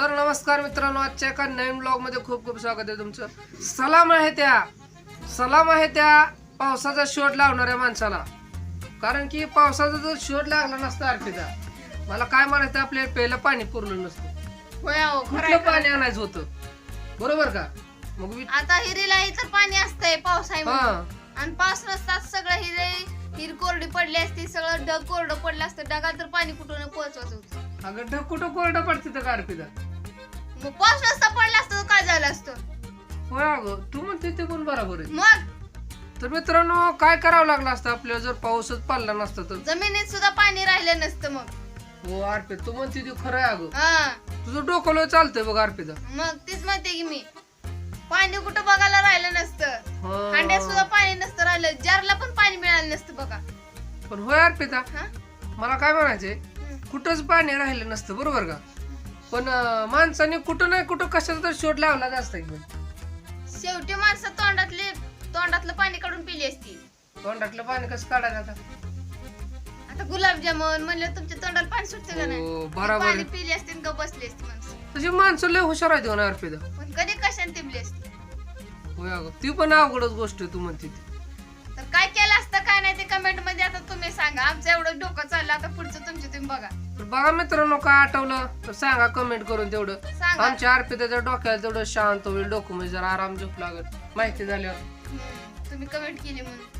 तर नमस्कार मित्रांनो आजच्या एका नवीन ब्लॉगमध्ये खूप खूप स्वागत आहे तुमचं. सलाम आहे त्या सलाम आहे त्या पावसाचा शोध लावणाऱ्या माणसाला. कारण की पावसाचा जर शोध लागला नसता अर्पिता मला काय म्हणायचं आपल्याला पहिलं पाणी पुरलं नसतं. होय अहो, खरं कुठलं आहे. पाणी आणायचं होतं? बरोबर का? मग वि- आता हिरीलाही तर पाणी असतंय पावसाळी हा. आणि पाऊस नसतात सगळं हिरे हिर कोरडी पडली असती सगळं ढग कोरडं पडलं असतं. ढगात तर पाणी कुठून पोहोचवायचं होतं. अगं ढग कुठं कोरडं पडते तर का अर्पिता मग पाऊस नसता पडला असतं काय झालं असतं? होय अगं तू म्हणते ते कोण बरोबर आहे. मग? तर मित्रांनो काय करावं लागलं असतं? आपल्याला जर पाऊसच पडला नसता तर? जमिनीत सुद्धा पाणी राहिलं नसतं मग. हो अर्पित तू म्हणते ती खरं आहे अगं. हा. तुझं डोकं लय चालतंय बघ अर्पिता मग तीच म्हणते की मी. पाणी कुठं बघायला राहिलं नसतं. हांड्यात सुद्धा पाणी नसतं राहिलं. जारला पण पाणी मिळालं नसतं बघा. पण होय अर्पिता हा? मला काय म्हणायचंय. कुठंच पाणी राहिलं नसतं बरोबर का? पण अं, माणसाने कुठं नाही कुठं कशाचा तर शोध लावला असता की. शेवटी माणसं तोंडातले तोंडातलं पाणी काढून पिली असती तोंडातलं पाणी कसं काढायचं आता? आता गुलाबजामुन म्हणलं तुमच्या तोंडाला पाणी सुटतं का नाही? हो, बरोबर. पाणी आहे. पिली असती आणि गप बसली असती माणसं? तशी माणसं लय हुशार आहेत हो ना अर्पिता. पण कधी कशाने तिबली असती होय अगं ती पण अवघडच गोष्ट आहे तू म्हणते ती. तर काय केलं असतं काय नाही ते कमेंटमध्ये आता तुम्ही सांगा. आमचं एवढं डोकं चाललं आता पुढचं तुमचं तुम्ही बघा. बघा मित्रांनो काय आठवलं. तर सांगा कमेंट करून तेवढं. सांगा. आमच्या अर्पिताच्या डोक्याला तेवढं शांत होईल डोकं म्हणजे जरा आराम झोप लागत माहिती झाल्यावर. हम्म, तुम्ही कमेंट केली म्हणून.